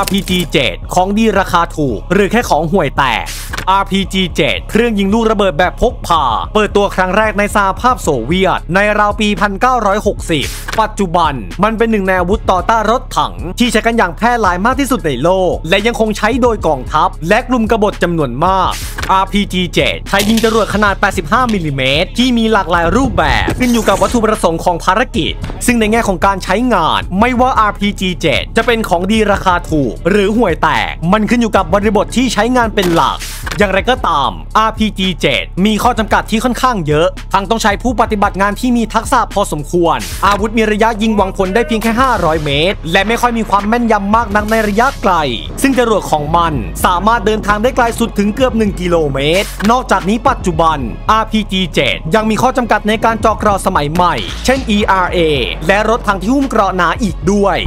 RPG 7 ของดีราคาถูก หรือแค่ของห่วยแตก RPG 7 เครื่องยิงลูกระเบิดแบบพกพา เปิดตัวครั้งแรกในสหภาพโซเวียต ในราวปี 1960 ปัจจุบันมันเป็นหนึ่งในอาวุธต่อต้านรถถัง ที่ใช้กันอย่างแพร่หลายมากที่สุดในโลก และยังคงใช้โดยกองทัพ และกลุ่มกบฏจำนวนมาก RPG 7 ใช้ยิงจรวดขนาด 85 มิลลิเมตรที่มีหลากหลายรูปแบบขึ้นอยู่กับวัตถุประสงค์ของภารกิจ ซึ่งในแง่ของการใช้งาน ไม่ว่า RPG 7 จะเป็นของดีราคาถูก หรือห่วยแตก มันขึ้นอยู่กับบริบทที่ใช้งานเป็นหลัก อย่างไรก็ตาม RPG 7 มีข้อจำกัดที่ค่อนข้างเยอะ ทั้งต้องใช้ผู้ปฏิบัติงานที่มีทักษะพอสมควร อาวุธมีระยะยิงหวังผลได้เพียงแค่ 500 เมตร และไม่ค่อยมีความแม่นยำมากนักในระยะไกล ซึ่งจรวดของมันสามารถเดินทางได้ไกลสุดถึงเกือบ 1 กิโลเมตร นอกจากนี้ปัจจุบัน RPG 7 ยังมีข้อจำกัดในการเจาะกราะสมัยใหม่ เช่น ERA และรถถังที่หุ้มเกราะหนาอีกด้วย